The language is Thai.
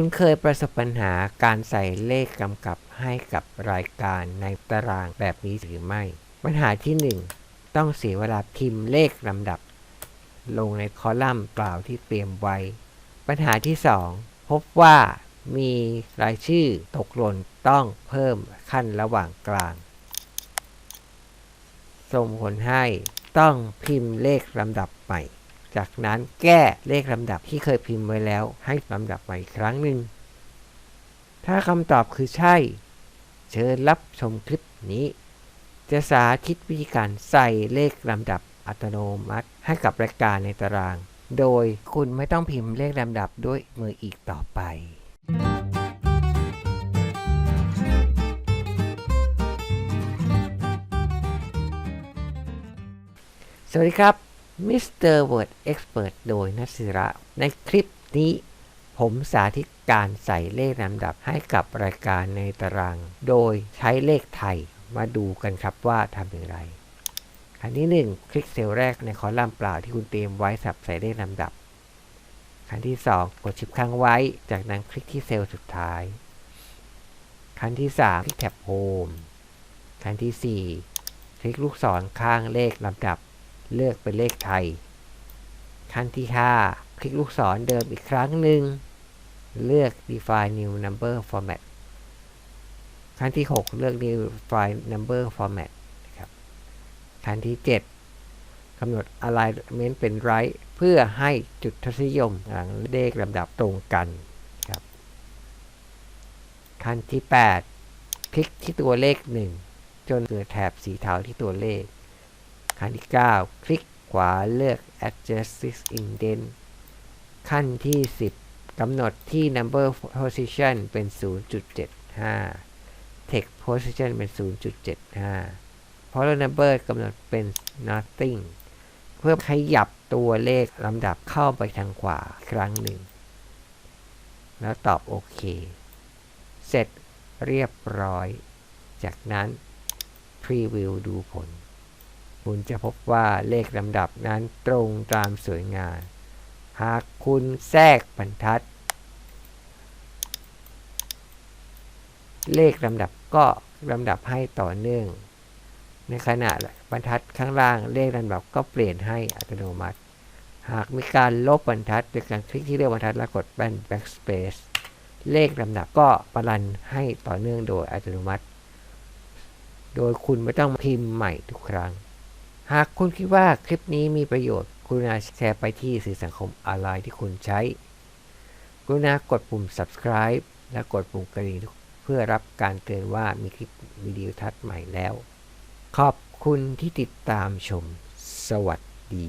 คุณเคยประสบปัญหาการใส่เลขกำกับให้กับรายการในตารางแบบนี้หรือไม่ ปัญหาที่ 1 ต้องเสียเวลาพิมพ์เลขลำดับ ลงในคอลัมน์เปล่าที่เตรียมไว้ ปัญหาที่ 2 พบว่ามีรายชื่อตกหล่นต้องเพิ่มขั้นระหว่างกลาง ส่งผลให้ต้องพิมพ์เลขลำดับใหม่ จากนั้นแก้เลขลำดับที่เคยพิมพ์ไว้แล้ว ให้ลำดับใหม่อีกครั้งหนึ่ง ถ้าคำตอบคือใช่ เชิญรับชมคลิปนี้ จะสาธิตวิธีการใส่เลขลำดับอัตโนมัติ ให้กับรายการในตาราง โดยคุณไม่ต้องพิมพ์เลขลำดับด้วยมืออีกต่อไปสวัสดีครับ Mr. Word Expert โดยนัทศิระ ในคลิปนี้ ผมสาธิตการใส่เลขลำดับให้กับรายการในตาราง โดยใช้เลขไทยมาดูกันครับว่าทำอย่างไรอันที่ 1 คลิกเซลล์แรกในคอลัมน์เปล่าที่คุณเตรียมไว้สับใส่เลขลำดับ ขั้นที่ 2 กดชิปค้างไว้ จากนั้นคลิกที่เซลล์สุดท้าย ขั้นที่ 3 คลิกแท็บโฮมขั้นที่ 4 คลิกลูกศรข้างเลขลำดับ เลือกเป็นเลขไทย ขั้นที่ 5 คลิกลูกศรเดิมอีกครั้งหนึ่ง เลือก define new number format ขั้นที่ 6 เลือก new define number format นะครับขั้นที่ 7กำหนด alignment เป็น right เพื่อให้จุดทศนิยมหลังเลขลำดับตรงกันครับ ขั้นที่ 8 คลิกที่ตัวเลข 1 จนเกิดแถบสีเทาที่ตัวเลข ขั้นที่ 9 คลิกขวาเลือก adjust this indent ขั้นที่ 10กำหนดที่ number position เป็น 0.75 text position เป็น 0.75 follow number กำหนดเป็น nothing เพื่อขยับตัวเลขลำดับเข้าไปทางขวาครั้งหนึ่ง แล้วตอบโอเค เสร็จเรียบร้อย จากนั้น preview ดูผล คุณจะพบว่าเลขลำดับนั้นตรงตามสวยงาม หากคุณแทรกบรรทัด เลขลำดับก็ลำดับให้ต่อเนื่อง ในขณะบรรทัดข้างล่างเลขลำดับก็เปลี่ยนให้อัตโนมัติ หากมีการลบบรรทัดโดยการคลิกที่เลือกบรรทัดแล้วกดแป้น backspace เลขลำดับก็ปรันให้ต่อเนื่องโดยอัตโนมัติ โดยคุณไม่ต้องพิมพ์ใหม่ทุกครั้ง หากคุณคิดว่าคลิปนี้มีประโยชน์ กรุณาแชร์ไปที่สื่อสังคมออนไลน์ที่คุณใช้ กรุณากดปุ่ม subscribe และกดปุ่มกระดิ่งเพื่อรับการเตือนว่ามีคลิปวิดีโอทัศน์ใหม่แล้ว ขอบคุณที่ติดตามชม สวัสดี